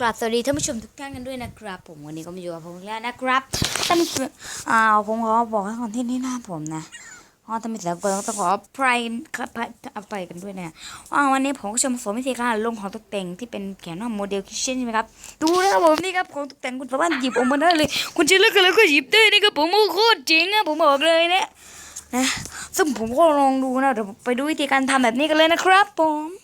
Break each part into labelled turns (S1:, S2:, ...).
S1: กราบสวัสดีท่านผู้ชมทุกท่านกันด้วยนะครับ ผมวันนี้ก็มาอยู่กับผมอีกแล้วนะครับท่านผู้อ่าผมขอบอกให้ก่อนที่นี่หน้าผมนะอ๋อท่านผู้ชมก็ต้องขออภัยครับอภัยกันด้วยนะอ่าวันนี้ผมก็จะมาสอนวิธีการลงของตกแต่งที่เป็นแขนว่าโมเดลคิชเช่นใช่ไหมครับ ดูนะครับผมนี่ครับของตกแต่งคุณสามารถหยิบออกมาได้เลย คุณจะเลือกอะไรก็หยิบได้นี่ครับผมโอ้โคตรเจ๋งอะผมบอกเลยนะนะซึ่งผมก็ลองดูนะเดี๋ยวไปดูวิธีการทำแบบนี้กันเลยนะครับผม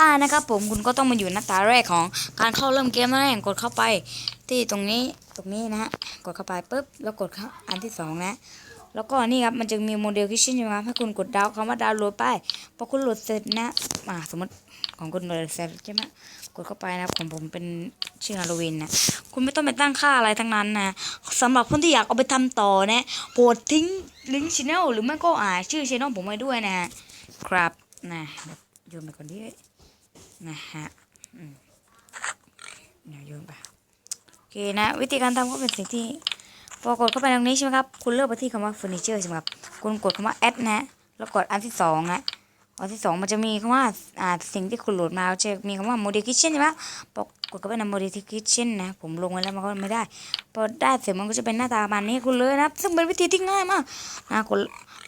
S1: อ่านะครับผมคุณก็ต้องมาอยู่หน้าตาแรกของการเข้าเริ่มเกมนั่นเองกดเข้าไป ที่ตรงนี้ตรงนี้นะฮะกดเข้าไปปุ๊บแล้วกดเข้าอันที่สองนะแล้วก็นี่ครับมันจะมีโมเดลคิชเช่นใช่ไหมครับให้คุณกดดาวน์คำว่าดาวน์โหลดไปพอคุณโหลดเสร็จนะอ่าสมมติของคุณโหลดเสร็จใช่ไหมกดเข้าไปนะครับของผมเป็นชื่อฮาโลวีนนะคุณไม่ต้องไปตั้งค่าอะไรทั้งนั้นนะสำหรับคนที่อยากเอาไปทำต่อนะโปรดทิ้งลิงก์ชแนลหรือไม่ก็อ่าชื่อชแนลผมไว้ด้วยนะครับนะโยนไปก่อนดิ นะฮะเดี๋ยวโยนไปโอเคนะ วิธีการทำก็เป็นสิ่งที่พอกดเข้าไปตรงนี้ใช่ไหมครับ คุณเลือกไปที่คำว่าเฟอร์นิเจอร์ใช่ไหมครับ คุณกดคำว่าแอดนะ แล้วกดอันที่สองนะอันที่สองมันจะมีคำว่าอ่าสิ่งที่คุณโหลดมาจะมีคำว่าโมเดลคิ t เช่นใช่ไหมพอกดเข้าไปในโมเดลคิ t เช่นนะ ผมลงไว้แล้วมันก็ไม่ได้ พอได้เสร็จมันก็จะเป็นหน้าตาประมาณนี้คุณเลยนะ ซึ่งเป็นวิธีที่ง่ายมากนะคุณ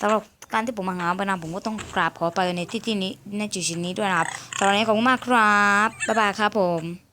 S1: สำหรับ การที่ผมมาหาไปนาผมก็ต้องกราบขอไปในที่ที่นี้ในจุดนี้ด้วยนะครับสำหรับวันนี้ขอบคุณมากครับบ๊ายบายครับผม